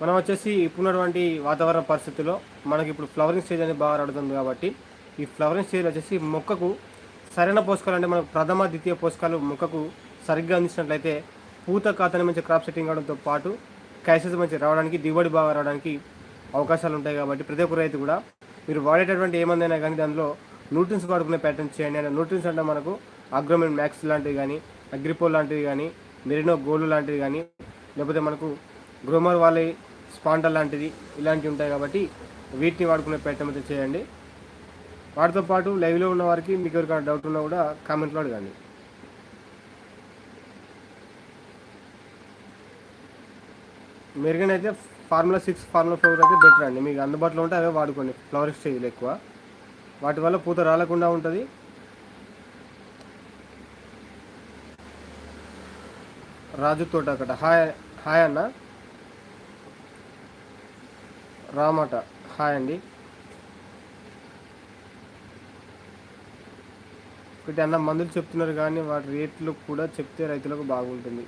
మనం వచ్చేసి ఇప్పుడున్నటువంటి వాతావరణ పరిస్థితుల్లో మనకి ఇప్పుడు ఫ్లవరింగ్ స్టేజ్ అనేది బాగా రాడుతుంది కాబట్టి ఈ ఫ్లవరింగ్ స్టేజ్ వచ్చేసి మొక్కకు సరైన పోషకాలు అంటే మనకు ప్రథమ ద్వితీయ పోషకాలు మొక్కకు సరిగ్గా అందించినట్లయితే పూత కాతని మంచి క్రాప్ సెట్టింగ్ అవడంతో పాటు క్యాషెస్ మంచి రావడానికి దిగుబడి బాగా రావడానికి అవకాశాలు ఉంటాయి కాబట్టి ప్రతి ఒక్క రైతు కూడా మీరు వాడేటటువంటి ఏమందైనా కానీ దానిలో న్యూట్రిన్స్ వాడుకునే ప్యాటర్న్ చేయండి. అంటే న్యూట్రిన్స్ అంటే మనకు అగ్రోమెన్ మ్యాక్స్ లాంటివి కానీ అగ్రిపోల్ లాంటివి కానీ మెరినో గోల్డ్ లాంటివి కానీ లేకపోతే మనకు గ్రోమర్ వాళ్ళ స్పాండర్ లాంటిది ఇలాంటివి ఉంటాయి కాబట్టి వీటిని వాడుకునే ప్రయత్నం అయితే చేయండి. వాటితో పాటు లైవ్లో ఉన్న వారికి మీకు ఎవరికైనా డౌట్ ఉన్నా కూడా కామెంట్లో అడగండి. మెరుగైన అయితే ఫార్ములా సిక్స్ ఫార్ములా ఫోర్ అయితే బెటర్ అండి. మీకు అందుబాటులో ఉంటే అవే వాడుకోండి. ఫ్లవర్ స్టేజ్లు ఎక్కువ. వాటి వల్ల పూత రాలకుండా ఉంటుంది. రాజు తోట అక్కడ. హాయ్ హాయ్ అన్న. రామట. హాయ్ అండి. ఒకటి అన్న మందులు చెప్తున్నారు కానీ వాటి రేట్లు కూడా చెప్తే రైతులకు బాగుంటుంది.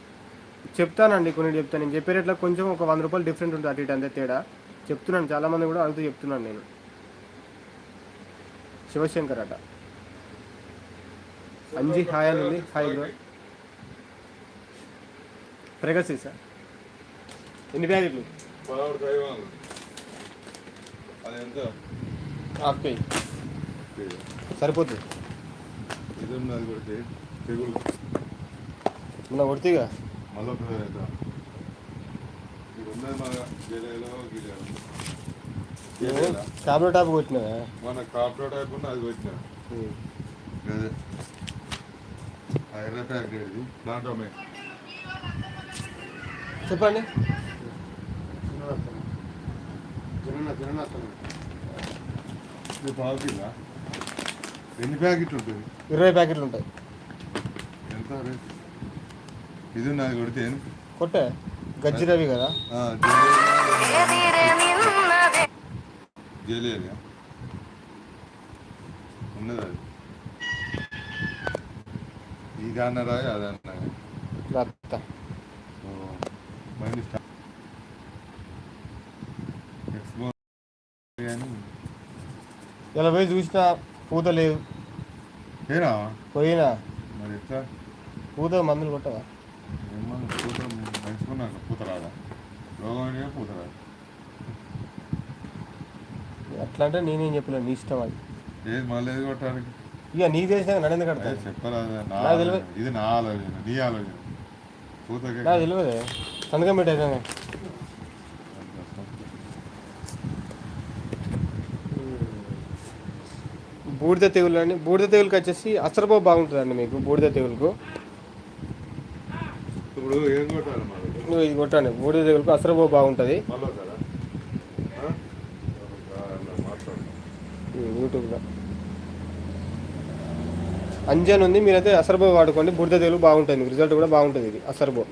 చెప్తానండి కొన్ని చెప్తాను. నేను చెప్పే రేట్లో కొంచెం ఒక వంద రూపాయలు డిఫరెంట్ ఉంటుంది అటు ఇటు అంతే తేడా. చెప్తున్నాను చాలామంది కూడా అడుగుతూ చెప్తున్నాను నేను. శివశంకర్ అట. అంజీ హాయ్ అని ఉంది. Hi bro. ప్రగతి సార్. ఎన్ని ప్యాకెట్లు పదహారు కైవాలు అది ఎంత హాఫ్ కేజీ సరిపోతుంది ఇది ఉన్నది కొడితే తెగులు. మొన్న కొడితేగా? మళ్ళీ ఒకసారి అవుతా ఇది ఉన్నది టాప్ మన కాప్లో టైప్ ఉన్న అది వచ్చిన అదే ఆ ఎర్ర ప్యాకెట్ ఇది. దాంట్లో మే చెప్పండి ఇది పావు కిలో ఎన్ని ప్యాకెట్లు ఉంటుంది ఇరవై ప్యాకెట్లు ఉంటాయి. ఎంత రేట్? ఇది ఉన్నది కొడితే ఎంత? కొట్టే? గజ్జి రవి కదా? ఆ, జేలేరియా ఉన్నది ఇది? అన్నరా అది అన్నా రత్త మైండ్ ఇలా పోయి చూసినా పూత లేదు. ఏనా పోయినా. మరి ఎట్లా? పూత మందులు కొట్టవా? ఏమన్నా పూత మంచుకున్నాక పూత రాదా? రోగం పూత రాదు. అట్లా అంటే నేనేం చెప్పలేను. నీ ఇష్టం అది. ఏది మళ్ళీ ఏది కొట్టడానికి? ఇక నీకు తెలిసినాక నన్ను ఎందుకు అదే కడతాను చెప్పరాదు. నా నాకు తెలియదు. ఇది నా ఆలోచన. నీ ఆలోచన. పూతకే నాకు తెలియదే. సంతకం పెట్టాను బూడిద తెగులు అండి బూడిద తెగులుకి వచ్చేసి అసరబో బాగుంటుందండి మీకు బూడిద తెగులుకు. నువ్వు ఇది కొట్టండి బూడిద తెగులుకు అసరబో బాగుంటుంది. యూట్యూబ్లో. అంజన్ ఉంది మీరైతే అసర్బో వాడుకోండి బురద తెగులు బాగుంటుంది రిజల్ట్ కూడా బాగుంటుంది ఇది అసర్బో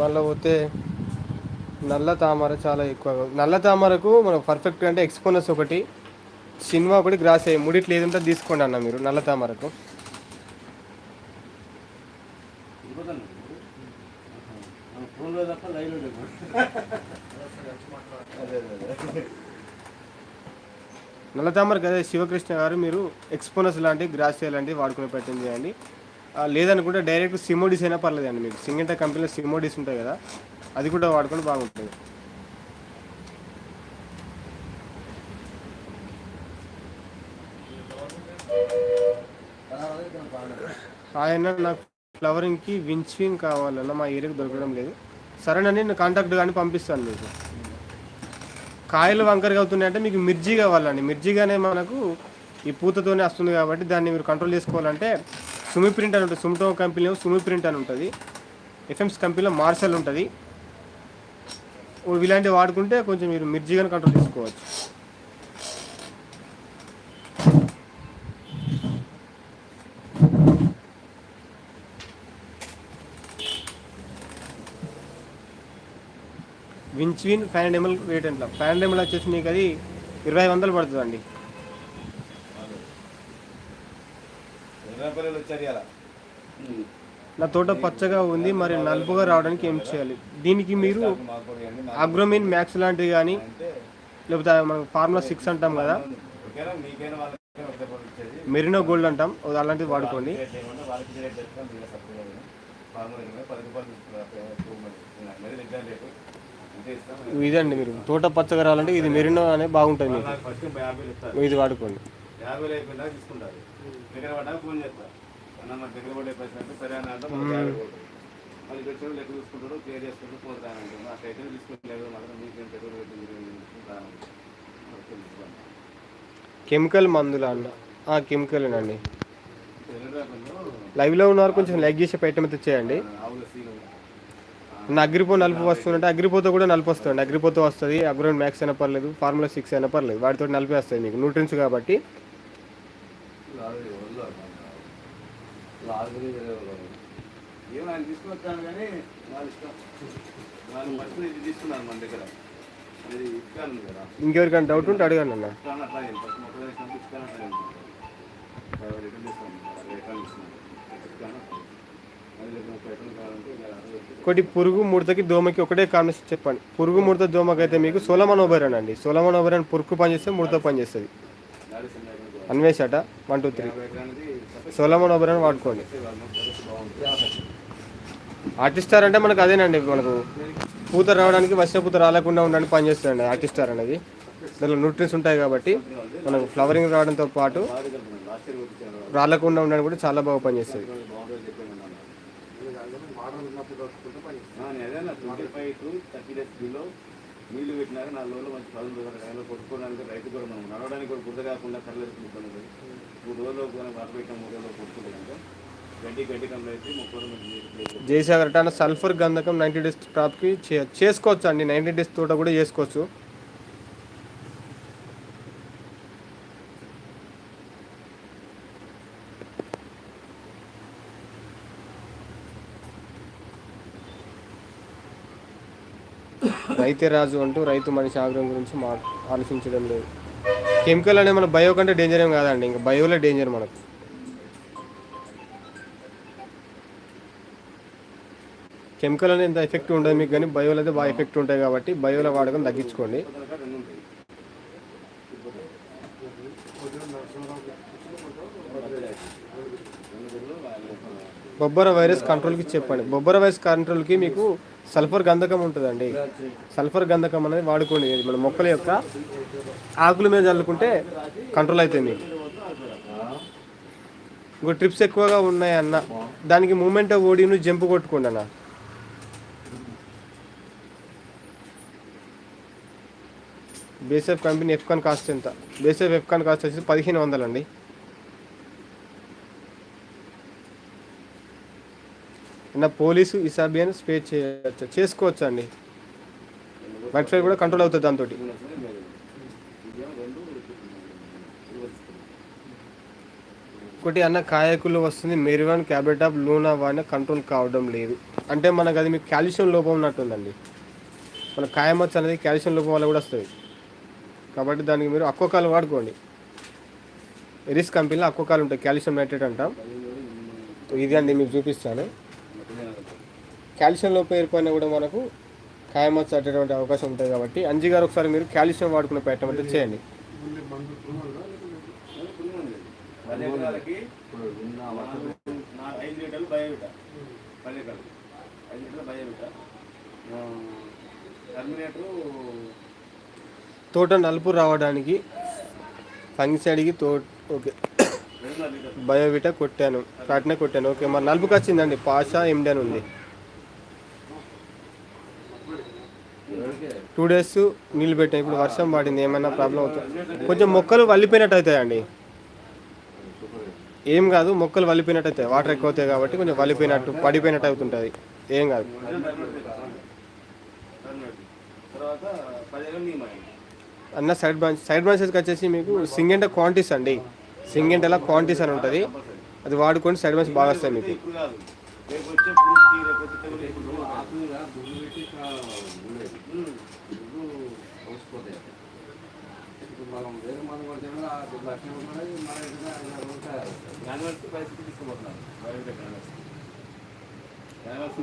మళ్ళీ పోతే నల్ల తామర చాలా ఎక్కువ. నల్ల తామరకు మనకు పర్ఫెక్ట్ అంటే ఎక్స్పోనస్ ఒకటి సినిమా ఒకటి గ్రాస్ అయ్యి ముడిట్లు ఏదంటే తీసుకోండి అన్న మీరు నల్ల తామరకు. నల్ల తామర కదా శివకృష్ణ గారు మీరు ఎక్స్పోనస్ లాంటి గ్రాస్ లాంటివి వాడుకునే ప్రయత్నం చేయండి. లేదనుకుంటే డైరెక్ట్ సిమోడిస్ అయినా పర్లేదండి మీకు. సింగంట కంపెనీలో సిమోడిస్ ఉంటాయి కదా అది కూడా వాడుకొని బాగుంటుంది. ఆయన నాకు ఫ్లవరింగ్కి వించింగ్ కావాలన్న మా ఏరియాకి దొరకడం లేదు. సరేనండి నేను కాంటాక్ట్ కానీ పంపిస్తాను మీకు. కాయలు వంకరగా అవుతున్నాయంటే మీకు మిర్జీ కావాలండి. మిర్జీగానే మనకు ఈ పూతతోనే వస్తుంది కాబట్టి దాన్ని మీరు కంట్రోల్ చేసుకోవాలంటే సుమి ప్రింట్ అని ఉంటుంది. సుమిటో కంపెనీలో సుమి ప్రింట్ అని ఉంటుంది. ఎఫ్ఎంస్ కంపెనీలో మార్షల్ ఉంటుంది. ఇలాంటివి వాడుకుంటే కొంచెం మీరు మిర్జీగానే కంట్రోల్ చేసుకోవచ్చు విన్చ్విన్ ఫ్యాన్ ఫైవ్ హండ్రెడ్ ఎంఎల్ వెయిట్ అంట. ఫైవ్ హండ్రెడ్ ఎంఎల్ వచ్చేసి మీకు అది ఇరవై వందలు పడుతుందండి. వచ్చారు ఇలా నా తోట పచ్చగా ఉంది మరి నలుపుగా రావడానికి ఏం చేయాలి? దీనికి మీరు అగ్రోమిన్ మ్యాక్స్ లాంటివి కానీ లేకపోతే మనం ఫార్ములా సిక్స్ అంటాం కదా. మెరినో గోల్డ్ అంటాం అది అలాంటివి వాడుకోండి. ఇదండి మీరు తోట పచ్చగా రావాలంటే ఇది మెరినో అనే బాగుంటుంది. ఇది వాడుకోండి. దగ్గర పడ్డా ఫోన్ అన్న దగ్గర పడే పైసలు అంటే సరే అని అంటే మనకి. మళ్ళీ వచ్చాడు లెక్క చూసుకుంటాడు క్లియర్ చేసుకుంటూ తీసుకుంటలేదు మాత్రం మీకేం పెట్రోల్ కెమికల్ మందులు అన్న? కెమికల్ అండి లైవ్లో ఉన్నవారు కొంచెం లైక్ చేసి పెట్టమైతే చేయండి ఆవుల సీలు నా అగ్రిపో నలుపు వస్తుందంటే అగ్రిపోతో కూడా నలుపు వస్తుంది అగ్రిపోతో వస్తుంది అగ్రోన్ మ్యాక్స్ అయినా పర్లేదు ఫార్ములా సిక్స్ అయినా పర్లేదు. వాటితో నలిపి వస్తాయి మీకు న్యూట్రిన్స్ కాబట్టి. ఏమో ఆయన తీసుకొచ్చాను కానీ ఇష్టం. ఇది మన దగ్గర. అది కదా. ఇంకెవరికైనా డౌట్ ఉంటే అడగండి అన్న. అట్లా ఫస్ట్ మొక్కలు అట్లా రిటర్న్ రిటర్న్ ఒకటి పురుగు ముడతకి దోమకి ఒకటే కాంబినేషన్ చెప్పండి. పురుగు ముడత దోమకి అయితే మీకు సోలమన్ ఓబెరన్ అండి. సోలమన్ ఓబెరన్ పురుగు పనిచేస్తే ముడత పనిచేస్తుంది. అన్వేష్ అన్వేషట వన్ టూ త్రీ యాభై ఎకరాలు సోలమన్ వాడుకోండి. ఆర్టిస్టార్ అంటే మనకు అదేనండి మనకు పూత రావడానికి వర్ష పూత రాలేకుండా ఉండడానికి పనిచేస్తుందండి ఆర్టిస్టార్ అనేది. దానిలో న్యూట్రిన్స్ ఉంటాయి కాబట్టి మనకు ఫ్లవరింగ్ రావడంతో పాటు రాలకుండా ఉండడానికి కూడా చాలా బాగా పనిచేస్తుంది బాగుంటుంది నీళ్ళు పెట్టినాక నాలుగు రోజులు మంచి పదకొండు రోజులు కొట్టుకోవడానికి రైతు కూడా మనం నడవడానికి కూడా బురద కాకుండా కర్రలు ఇబ్బంది మూడు రోజులు మనం పెట్టిన మూడు రోజులు కొట్టుకుంటే గడ్డి గడ్డి కంప్లైంట్ ముప్పై జయసాగర్ అంటే సల్ఫర్ గంధకం నైంటీ డేస్ క్రాప్కి చే- చేసుకోవచ్చు అండి. నైంటీ డేస్ తోట కూడా చేసుకోవచ్చు. రైతే రాజు అంటూ రైతు మనిషి ఆగ్రహం గురించి మా ఆలోచించడం లేదు. కెమికల్ అనేది మన బయో కంటే డేంజర్ ఏం కాదండి ఇంకా బయోలో డేంజర్ మనకు. కెమికల్ అనేది ఎంత ఎఫెక్ట్ ఉండదు మీకు కానీ బయోలో అయితే బాగా ఎఫెక్ట్ ఉంటాయి కాబట్టి బయోలో వాడకం తగ్గించుకోండి. బొబ్బర వైరస్ కంట్రోల్కి చెప్పండి. బొబ్బర వైరస్ కంట్రోల్కి మీకు సల్ఫర్ గంధకం ఉంటుందండి. సల్ఫర్ గంధకం అనేది వాడుకోండి. మన మొక్కల యొక్క ఆకుల మీద చల్లుకుంటే కంట్రోల్ అవుతుంది ఇంకో ట్రిప్స్ ఎక్కువగా ఉన్నాయన్న. దానికి మూమెంట్ ఓడిను జంప్ కొట్టుకోండి అన్న. బేసెఫ్ కంపెనీ ఎఫ్కాన్ కాస్ట్ ఎంత? బేసెఫ్ ఎఫ్కాన్ కాస్ట్ వచ్చేసి పదిహేను వందలండి. నా పోలీసు ఇసాబియన్ స్పే చేయవచ్చు చేసుకోవచ్చు అండి వైట్ ఫ్లై కూడా కంట్రోల్ అవుతుంది దాంతో ఒకటి అన్న కాయకులు వస్తుంది. మెరివాన్ క్యాబెటాప్ లూనా వాడిన కంట్రోల్ కావడం లేదు. అంటే మనకు అది మీకు కాల్షియం లోపం ఉన్నట్టుందండి. మన కాయమచ్చ అనేది కాల్షియం లోపం వల్ల కూడా వస్తుంది. కాబట్టి దానికి మీరు అక్వకాలు వాడుకోండి. ఎరిస్ కంపెనీలో అక్వకాలు ఉంటాయి. కాల్షియం నైట్రేట్ అంటాం. ఇది అండి మీకు చూపిస్తాను. కాల్షియం లోపం ఏర్పడినా కూడా మనకు కాయమచ్చ అటువంటి అవకాశం ఉంటుంది కాబట్టి అంజీ గారు ఒకసారి మీరు కాల్షియం వాడుకునే ప్రయత్నం అయితే చేయండి. ఐదు లీటర్లు బయోవిట ఐదు బయోవిట టర్మినేటరు తోట నలుపు రావడానికి ఫంగిసైడ్కి తో ఓకే. బయోవిటా కొట్టాను. కాటినే కొట్టాను. ఓకే మరి నలుపుకి వచ్చిందండి. పాషా ఎండి అని ఉంది. టూ డేస్ నీళ్ళు పెట్టాను. ఇప్పుడు వర్షం పడింది. ఏమైనా ప్రాబ్లం అవుతుంది? కొంచెం మొక్కలు వల్లిపోయినట్టు అవుతాయండి ఏం కాదు మొక్కలు వల్లిపోయినట్టు అవుతాయి వాటర్ ఎక్కువ అవుతాయి కాబట్టి కొంచెం వల్లిపోయినట్టు పడిపోయినట్టు అవుతుంటుంది. ఏం కాదు. అన్న సైడ్ బ్రాంచ్ సైడ్ బ్రాంచెస్కి వచ్చేసి మీకు సింగెంట క్వాంటిటీస్ అండి. సింగెంట్ అలా క్వాంటిటీస్ అని ఉంటుంది. అది వాడుకొని సైడ్ వైస్ బాగా వస్తాయి మీకు.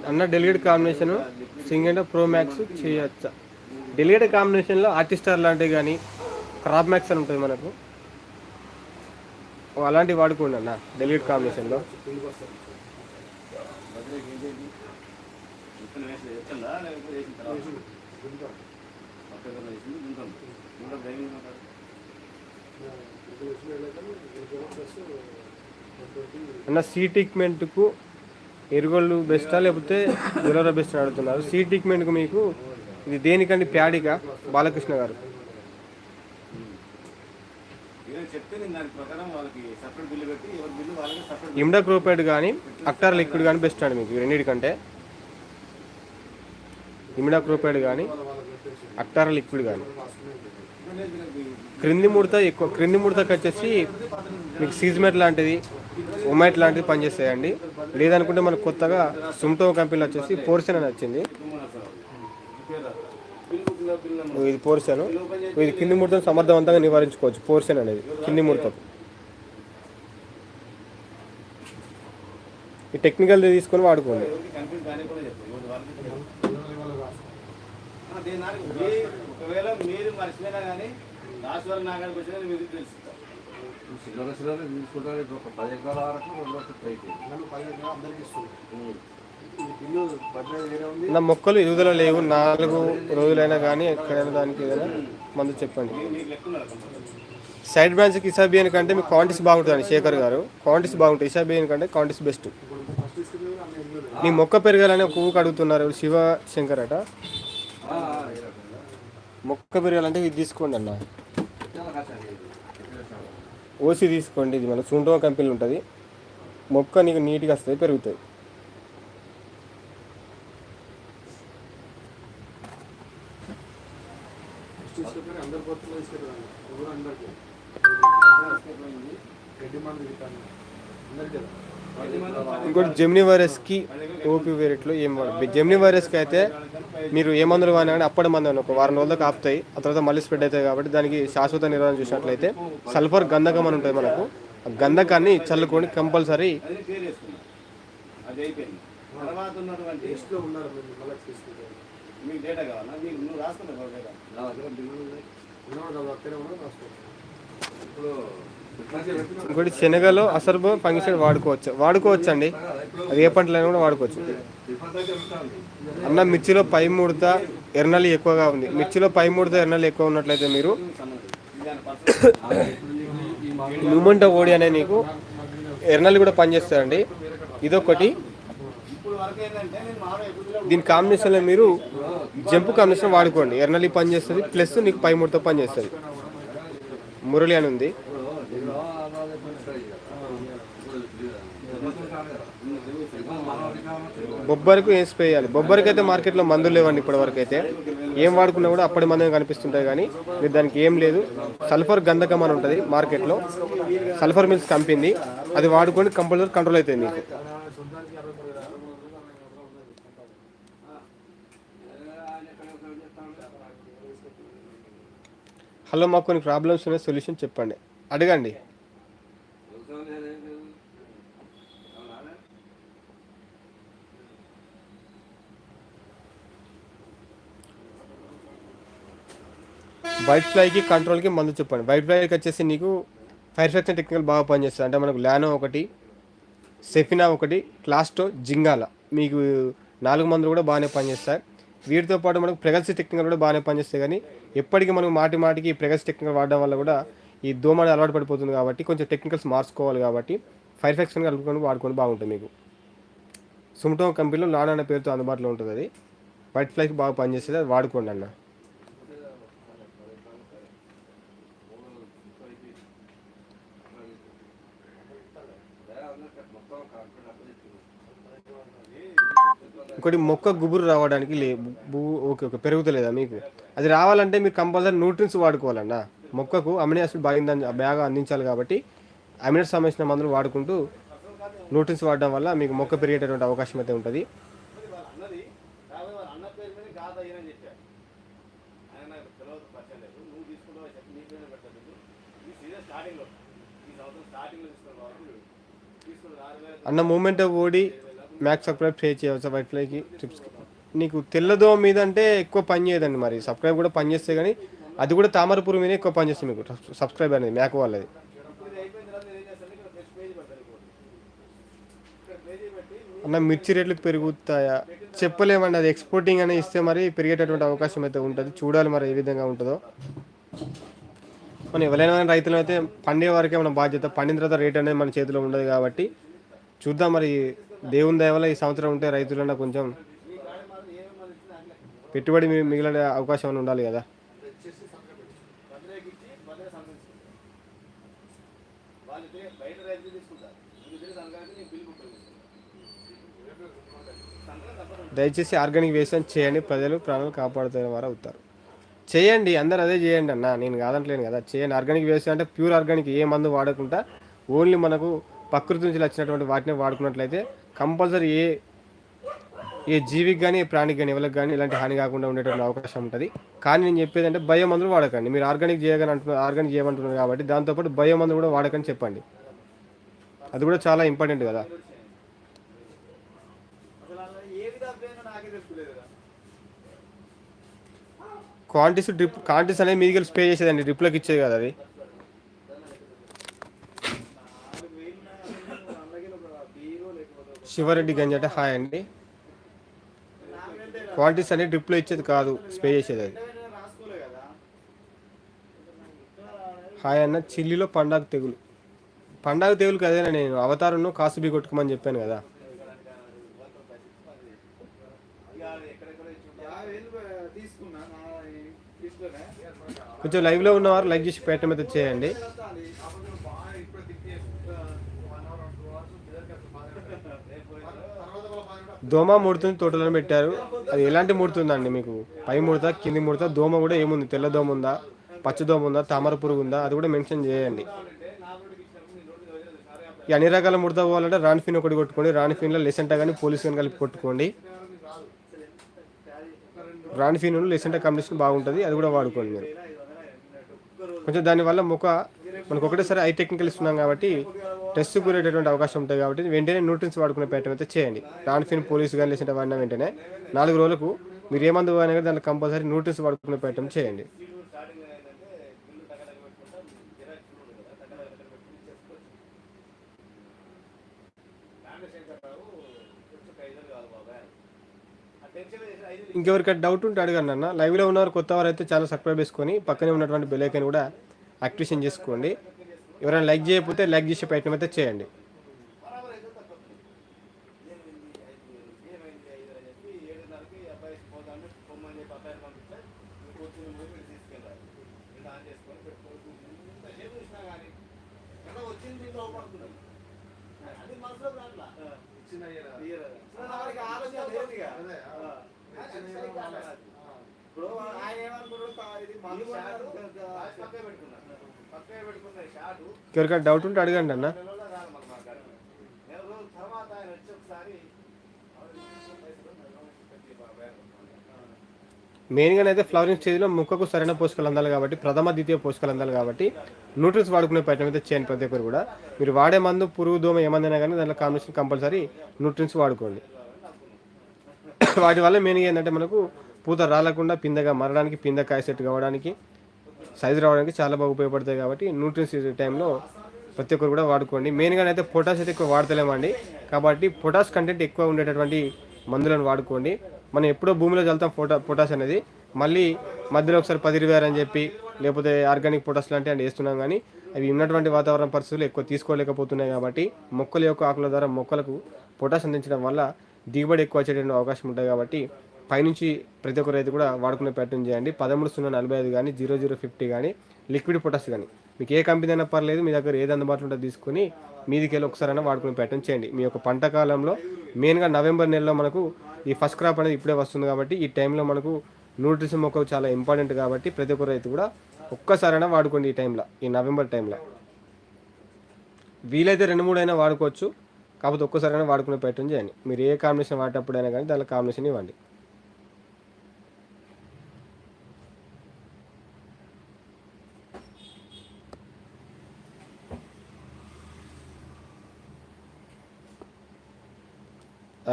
అన్న delegate combination Syngenta pro max చేయొచ్చా? డెలిగేట్ కాంబినేషన్లో ఆర్టిస్టార్ లాంటివి కానీ క్రాప్ మ్యాక్స్ అని ఉంటుంది మనకు. అలాంటివి వాడుకోండి అన్న డెలిట్ కాంబినేషన్లో. అన్న సీ ట్రీట్మెంట్కు ఎరుగోళ్ళు బెస్టా లేకపోతే జొలరా బెస్ట్ అడుగుతున్నారు. సీ ట్రీట్మెంట్కు మీకు ఇది దేనికండి ప్యాడిగా? బాలకృష్ణ గారు. చెప్తే నేను దాని ప్రకారం వాళ్ళకి సపరేట్ బిల్లు పెట్టి ఎవరి బిల్లు వాళ్ళకి సపరేట్ ఇమ్డాక్రోపైడ్ కానీ అక్టార్ లిక్విడ్ కానీ బెస్ట్ అండి మీకు రెండింటికంటే. ఇమిడాక్రోపైడ్ కానీ అక్టార్ లిక్విడ్ కానీ క్రింది ముడత ఎక్కువ క్రింది ముడతకి వచ్చేసి మీకు సీజ్మెట్ లాంటిది ఒమైట్ లాంటిది పనిచేస్తాయండి. లేదనుకుంటే మనకు కొత్తగా సుమ్టో కంపెనీలో వచ్చేసి పోర్షన్ అని వచ్చింది బిల్ బుక్లో బిల్ నెంబర్ ఇది పోర్షన్. ఇది కింది ముడతను సమర్థవంతంగా నివారించుకోవచ్చు. పోర్షన్ అనేది. కింది ముడతకు ఈ టెక్నికల్ తీసుకొని వాడుకోండి. ఒకవేళ మీరు మర్చిపోయినా కానీ లాస్ట్ వరకు నాగానికి వచ్చినా మీకు తీసుకుంటారు ఒక పది ఎకరాల వరకు రెండు లక్షలు అయిపోయింది నా మొక్కలు ఎదుగుదల లేవు. నాలుగు రోజులైనా కానీ ఎక్కడైనా దానికి ఏదైనా మందు చెప్పండి. సైడ్ బ్రాంచ్కి ఇసాబియన్ కంటే మీకు క్వాంటిస్ బాగుంటుంది శేఖర్ గారు. క్వాంటిస్ బాగుంటుంది ఇసాబియన్ కంటే క్వాంటిస్ బెస్ట్. మీ మొక్క పెరగాలని ఒక కడుగుతున్నారు అడుగుతున్నారు శివ శంకర్ అట. మొక్క పెరగాలంటే ఇది తీసుకోండి అన్న. ఓసి తీసుకోండి. ఇది మన సుంటో కంపెనీ ఉంటుంది. మొక్క నీకు నీట్గా వస్తుంది పెరుగుతుంది ఇంకోటి జెమినీ వైరస్కి ఓపీ వేరేట్లో ఏం వాడు జెమినీ వైరస్కి అయితే మీరు ఏ మందులు వాడినా కానీ అప్పటి మందు ఒక వారం రోజులకు ఆపుతాయి. ఆ తర్వాత మళ్ళీ స్ప్రెడ్ అవుతాయి కాబట్టి దానికి శాశ్వత నిరోధన చూసినట్లయితే సల్ఫర్ గంధకం అని ఉంటుంది మనకు. ఆ గంధకాన్ని చల్లుకొని కంపల్సరీ మీకు డేటా కావాలా? మీకు నువ్వు రాసుకున్నావు ఇంకోటి శనగలో అసర్బ ఫంగిసైడ్ వాడుకోవచ్చు. వాడుకోవచ్చు అండి అది ఏ పంటలైనా కూడా వాడుకోవచ్చు. అన్న మిర్చిలో పై ముడత ఎర్నలి ఎక్కువగా ఉంది. మిర్చిలో పై ముడత ఎర్నలి ఎక్కువ ఉన్నట్లయితే మీరు దాని ఓడి అనే నీకు ఎర్నలి కూడా పనిచేస్తారండి ఇదొకటి. దీని కాంబినేషన్లో మీరు జంపు కాంబినేషన్ వాడుకోండి. ఎర్నలి పనిచేస్తుంది ప్లస్ నీకు పై ముడత పనిచేస్తుంది మురళి అని ఉంది. బొబ్బరికి ఏం స్ప్రే చేయాలి? బొబ్బరికి అయితే మార్కెట్లో మందులు లేవండి ఇప్పటి వరకు అయితే ఏం వాడుకున్నా కూడా అప్పటి మందులు కనిపిస్తుంటాయి కానీ మీరు దానికి ఏం లేదు. సల్ఫర్ గంధకం అని ఉంటుంది మార్కెట్లో. సల్ఫర్ మిల్స్ కంపింది. అది వాడుకొని కంపల్సరీ కంట్రోల్ అవుతుంది మీకు. హలో మాకు కొన్ని ప్రాబ్లమ్స్ ఉన్నాయి. సొల్యూషన్ చెప్పండి. అడగండి. వైట్ ఫ్లైకి కంట్రోల్కి మందు చెప్పండి. వైట్ ఫ్లైకి వచ్చేసి నీకు ఫైర్ ఫెక్షన్ టెక్నికల్ బాగా పనిచేస్తుంది. అంటే మనకు లానో ఒకటి సెఫినా ఒకటి క్లాస్టో జింగాల మీకు నాలుగు మందులు కూడా బాగానే పనిచేస్తాయి. వీటితో పాటు మనకు ప్రెగల్సీ టెక్నికల్ కూడా బాగానే పనిచేస్తాయి. కానీ ఎప్పటికీ మనం మాటి మాటికి ప్రెగస్ టెక్నికల్ వాడడం వల్ల కూడా ఈ దోమ అలవాటు పడిపోతుంది కాబట్టి కొంచెం టెక్నికల్స్ మార్చుకోవాలి కాబట్టి ఫైర్ ఫెక్షన్ కలుపుకొని వాడుకొని బాగుంటుంది మీకు. సుమటో కంపెనీలో లానా అనే పేరుతో అందుబాటులో ఉంటుంది అది. వైట్ ఫ్లైకి బాగా పనిచేస్తుంది అది. వాడుకోండి అన్న. ఇంకోటి మొక్క గుబురు రావడానికి లే ఓకే ఓకే పెరుగుతలేదా మీకు? అది రావాలంటే మీరు కంపల్సరీ న్యూట్రిన్స్ వాడుకోవాలన్న. మొక్కకు అమినో యాసిడ్ బాగా బాగా అందించాలి కాబట్టి అమినో సంబంధించిన మందులు వాడుకుంటూ న్యూట్రిన్స్ వాడడం వల్ల మీకు మొక్క పెరిగేటటువంటి అవకాశం అయితే ఉంటుంది. అన్న అన్న మూమెంట్ ఓడి మ్యాక్స్ సబ్స్క్రైబ్ షేర్ చేయవచ్చు వైట్ ఫ్లైకి ట్రిప్స్కి నీకు తెల్లదో మీద అంటే ఎక్కువ పని చేయదండి మరి. సబ్స్క్రైబ్ కూడా పని చేస్తే కానీ అది కూడా తామరపురం మీద ఎక్కువ పని చేస్తుంది మీకు. సబ్స్క్రైబ్ అనేది మ్యాక్ వాళ్ళది. అన్న మిర్చి రేట్లు పెరుగుతాయా? చెప్పలేమండి. అది ఎక్స్పోర్టింగ్ అనేది ఇస్తే మరి పెరిగేటటువంటి అవకాశం అయితే ఉంటుంది. చూడాలి మరి ఏ విధంగా ఉంటుందో. మనం ఎవరైనా రైతులు అయితే పండే వరకే మన బాధ్యత. పండిన తర్వాత రేట్ అనేది మన చేతిలో ఉండదు కాబట్టి చూద్దాం మరి. దేవుని దయ ఈ సంవత్సరం ఉంటే రైతులన్నా కొంచెం పెట్టుబడి మిగిలిన అవకాశం అని ఉండాలి కదా? దయచేసి ఆర్గానిక్ వ్యవసాయం చేయండి. ప్రజలు ప్రాణాలు కాపాడుతున్న వారు అవుతారు. చేయండి. అందరు అదే చేయండి అన్న. నేను కాదంటలేను కదా. చేయండి. ఆర్గానిక్ వ్యవసాయం అంటే ప్యూర్ ఆర్గానిక్. ఏ మందు వాడకుండా ఓన్లీ మనకు ప్రకృతి నుంచి వచ్చినటువంటి వాటిని వాడుకున్నట్లయితే కంపల్సరీ ఏ ఏ జీవికి కానీ ఏ ప్రాణికి కానీ ఎవరికి కానీ ఇలాంటి హాని కాకుండా ఉండేటువంటి అవకాశం ఉంటుంది. కానీ నేను చెప్పేది అంటే భయం మందులు వాడకండి. మీరు ఆర్గానిక్ చేయగలని అంటున్నారు ఆర్గానిక్ చేయమంటున్నారు కాబట్టి దాంతోపాటు భయం మందు కూడా వాడకని చెప్పండి. అది కూడా చాలా ఇంపార్టెంట్ కదా. క్వాంటిస్ కదా క్వాంటిటీస్ డ్రిప్ క్వాంటిటీస్ అనేది మీదికి స్ప్రే చేసేదండి. డ్రిప్లోకి ఇచ్చేది కదా అది నాలుగు వేలు అలాగే ఒక బీరో శివరెడ్డి ఒక అంటే హాయ్ అండి. క్వాలిటీస్ అన్ని డ్రిప్లో ఇచ్చేది కాదు స్ప్రే చేసేది అది. హాయ్ అన్న చిల్లిలో పండగ తెగులు. పండగ తెగులు కదేనా నేను? అవతారంను కాసుబీ కొట్టుకోమని చెప్పాను కదా. కొంచెం లైవ్లో ఉన్నవారు లైక్ చేసి పెట్టడం అయితే చేయండి దోమ ముడుతుంది తోటలో పెట్టారు. అది ఎలాంటి ముడుతుందండి మీకు? పై ముడత కింది ముడత దోమ కూడా ఏముంది? తెల్ల దోమ ఉందా? పచ్చ దోమ ఉందా? తామర పురుగు ఉందా? అది కూడా మెన్షన్ చేయండి. ఈ అన్ని రకాల ముడత పోవాలంటే రాన్ఫిన్ ఒకటి కొట్టుకోండి. రాన్ఫిన్లో లెసెంటా కానీ పోలీస్ కానీ కలిపి కొట్టుకోండి. రాన్ఫిన్ లెసెంటా కాంబినేషన్ బాగుంటుంది. అది కూడా వాడుకోండి మీరు. కొంచెం దానివల్ల ముఖ మనకు ఒకటేసారి ఐ టెక్నికల్ ఇస్తున్నాం కాబట్టి టెస్ట్ గురేటటువంటి అవకాశం ఉంటుంది కాబట్టి వెంటనే న్యూట్రిన్స్ వాడుకునే ప్రయత్నం అయితే చేయండి. రాన్ఫిన్ పోలీస్ కానీ లేదంటే వాడిన వెంటనే నాలుగు రోజులకు మీరు ఏ మందు వాడినా కానీ దాంట్లో కంపల్సరీ న్యూట్రిన్స్ వాడుకునే ప్రయత్నం చేయండి. స్టార్టింగ్ ఇంకెవరికైనా డౌట్ ఉంటే అడగండి అన్న. లైవ్లో ఉన్నవారు కొత్త వారు అయితే చాలా సబ్స్క్రైబ్ చేసుకొని పక్కనే ఉన్నటువంటి బెల్ ఐకాన్ కూడా యాక్టివేషన్ చేసుకోండి. ఎవరైనా లైక్ చేయకపోతే లైక్ చేసే ప్రయత్నం అయితే చేయండి. ఇప్పుడు ఆయన ఏమనుకున్నాడు కా- ఇది మందు షాటు పక్కే ఎవరికైనా డౌట్ ఉంటే అడగండి అన్న. మెయిన్గా అయితే ఫ్లవరింగ్ స్టేజ్లో ముక్కకు సరైన పోషకాలు అందాలి కాబట్టి ప్రథమ ద్వితీయ పోషకాలు అందాలి కాబట్టి న్యూట్రిన్స్ వాడుకునే ప్రయత్నం అయితే చేయండి ప్రతి ఒక్కరు కూడా. మీరు వాడే మందు పురుగు దోమ ఏమందైనా కానీ దాంట్లో కాంబినేషన్ కంపల్సరీ న్యూట్రిన్స్ వాడుకోండి. వాటి వల్ల మెయిన్గా ఏంటంటే మనకు పూత రాలకుండా పిందగా మరడానికి పింద కాయ సెట్ కావడానికి సైజు రావడానికి చాలా బాగా ఉపయోగపడతాయి కాబట్టి న్యూట్రిన్స్ టైంలో ప్రతి ఒక్కరు కూడా వాడుకోండి. మెయిన్గా అయితే పొటాష్ అయితే ఎక్కువ వాడతలేమండి. కాబట్టి పొటాష్ కంటెంట్ ఎక్కువ ఉండేటటువంటి మందులను వాడుకోండి. మనం ఎప్పుడో భూమిలో చల్లుతాం పొటా పొటాష్ అనేది. మళ్ళీ మధ్యలో ఒకసారి పది ఇరవై అని చెప్పి లేకపోతే ఆర్గానిక్ పొటాష్ లాంటివి అని వేస్తున్నాం కానీ అవి ఉన్నటువంటి వాతావరణ పరిస్థితులు ఎక్కువ తీసుకోలేకపోతున్నాయి కాబట్టి మొక్కల యొక్క ఆకుల ద్వారా మొక్కలకు పొటాష్ అందించడం వల్ల దిగుబడి ఎక్కువ వచ్చేటువంటి అవకాశం ఉంటుంది కాబట్టి పైనుంచి ప్రతి ఒక్క రైతు కూడా వాడుకునే ప్రయత్నం చేయండి. పదమూడు సున్నా నలభై ఐదు కానీ జీరో జీరో ఫిఫ్టీ కానీ లిక్విడ్ పొటాస్ కానీ మీకు ఏ కంపెనీ అయినా పర్లేదు మీ దగ్గర ఏది అందుబాటులో ఉంటుందో తీసుకొని మీదికి వెళ్ళి ఒకసారైనా వాడుకునే ప్రయత్నం చేయండి. మీ యొక్క పంట కాలంలో మెయిన్గా నవంబర్ నెలలో మనకు ఈ ఫస్ట్ క్రాప్ అనేది ఇప్పుడే వస్తుంది కాబట్టి ఈ టైంలో మనకు న్యూట్రిషన్ మొక్క చాలా ఇంపార్టెంట్ కాబట్టి ప్రతి ఒక్క రైతు కూడా ఒక్కసారైనా వాడుకోండి ఈ టైంలో ఈ నవంబర్ టైంలో. వీలైతే రెండు మూడు అయినా వాడుకోవచ్చు కాకపోతే ఒక్కసారైనా వాడుకునే ప్రయత్నం చేయండి. మీరు ఏ కాంబినేషన్ వాడేటప్పుడైనా కానీ దానిలో కాంబినేషన్ ఇవ్వండి.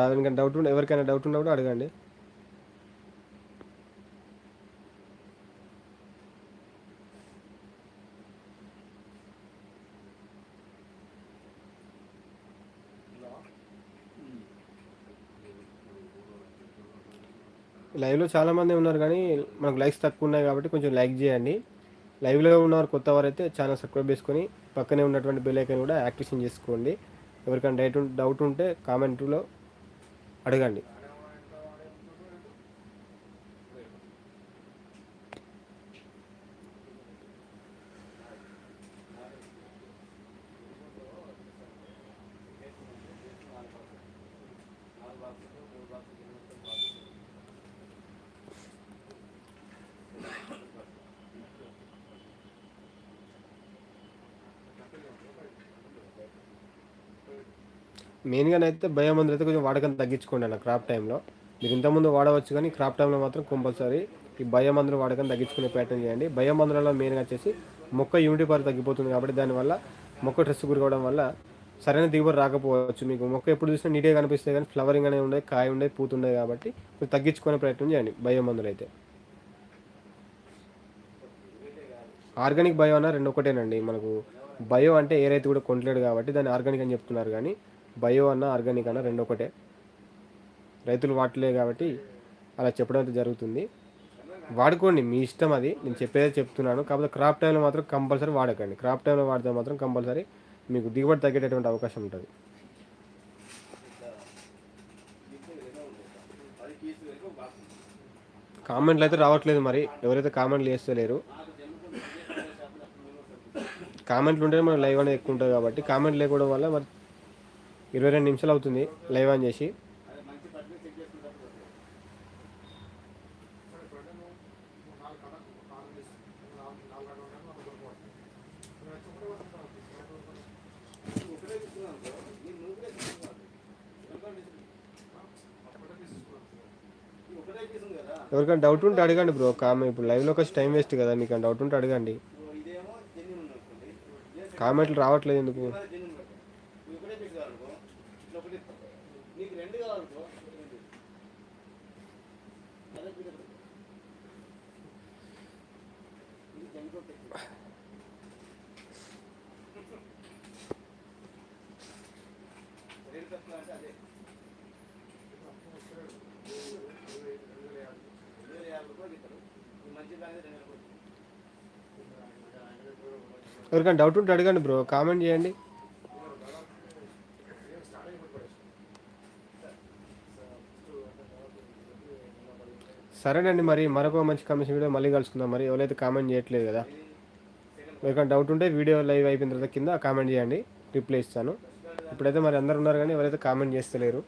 ఎవరికైనా డౌట్ ఉంటే ఎవరికైనా డౌట్ ఉన్నప్పుడు అడగండి. లైవ్లో చాలామంది ఉన్నారు కానీ మనకు లైక్స్ తక్కువ ఉన్నాయి కాబట్టి కొంచెం లైక్ చేయండి. లైవ్లో ఉన్నవారు కొత్త వారైతే ఛానల్ సబ్స్క్రైబ్ చేసుకొని పక్కనే ఉన్నటువంటి బెల్ ఐకన్ కూడా యాక్టివేషన్ చేసుకోండి. ఎవరికైనా డైట్ డౌట్ ఉంటే కామెంట్లో అడగండి. మెయిన్గా అయితే భయం మందులు అయితే కొంచెం వాడకం తగ్గించుకోండి అన్న క్రాప్ టైంలో. మీరు ఇంతకుముందు వాడవచ్చు కానీ క్రాప్ టైంలో మాత్రం కంపల్సరీ ఈ భయం మందులు వాడకం తగ్గించుకునే ప్రయత్నం చేయండి. భయం మందులలో మెయిన్గా వచ్చేసి మొక్క యూనిటీ పవర్ తగ్గిపోతుంది కాబట్టి దానివల్ల మొక్క స్ట్రెస్ గురవడం వల్ల సరైన దిగుబడి రాకపోవచ్చు మీకు. మొక్క ఎప్పుడు చూసినా నీట్గా కనిపిస్తే కానీ ఫ్లవరింగ్ అనేది ఉండేది కాయ ఉండేది పూత ఉండేది కాబట్టి మీరు తగ్గించుకునే ప్రయత్నం చేయండి భయం మందులు అయితే. ఆర్గానిక్ బయో అన్న రెండు ఒకటేనండి. మనకు బయో అంటే ఏ రైతు కూడా కొంటలేడు కాబట్టి దాన్ని ఆర్గానిక్ అని చెప్తున్నారు కానీ బయో అన్న ఆర్గానిక్ అన్న రెండు ఒకటే రైతులు వాడలే కాబట్టి అలా చెప్పడం అయితే జరుగుతుంది. వాడుకోండి మీ ఇష్టం అది. నేను చెప్పేదే చెప్తున్నాను. కాకపోతే క్రాప్ టైంలో మాత్రం కంపల్సరీ వాడకండి. క్రాప్ టైంలో వాడితే మాత్రం కంపల్సరీ మీకు దిగుబడి తగ్గేటటువంటి అవకాశం ఉంటుంది. కామెంట్లు అయితే రావట్లేదు మరి. ఎవరైతే కామెంట్లు చేస్తలేరు. కామెంట్లు ఉంటే మన లైవ్ అనేది ఎక్కువ ఉంటుంది కాబట్టి కామెంట్ లేకపోవడం వల్ల మరి ఇరవై రెండు నిమిషాలు అవుతుంది లైవ్ ఆన్ చేసి. ఎవరికైనా డౌట్ ఉంటే అడగండి బ్రో కామెంట్ ఇప్పుడు లైవ్లోకి వచ్చి టైం వేస్ట్ కదా మీకు డౌట్ ఉంటే అడగండి. కామెంట్లు రావట్లేదు ఎందుకు మరి జెన్యున్ పెట్టు నువ్వు ఒకటే పీస్ కావాలనుకో ఇట్లా ఒకటి ఇస్తా. నీకు రెండు కావాలనుకో రెండు. అదే పీస్ పెట్టు. ఇది జెన్యున్ పెట్టు. రేటు తక్కువ అంటే అదే రెండు వేల యాభై రూపాయలు ఇస్తారు ఈ మంచి దాని రెండు వేల రూపాయలు ఎవరికైనా డౌట్ ఉంటే అడగండి బ్రో కామెంట్ చేయండి. సరేనండి మరి మరొక మంచి కమిషన్ వీడియో మళ్ళీ కలుసుకుందాం మరి. ఎవరైతే కామెంట్ చేయట్లేదు కదా. ఎవరికైనా డౌట్ ఉంటే వీడియో లైవ్ అయిపోయిన తర్వాత కింద కామెంట్ చేయండి. రిప్లై ఇస్తాను. ఇప్పుడైతే మరి అందరు ఉన్నారు కానీ ఎవరైతే కామెంట్ చేస్తలేరు.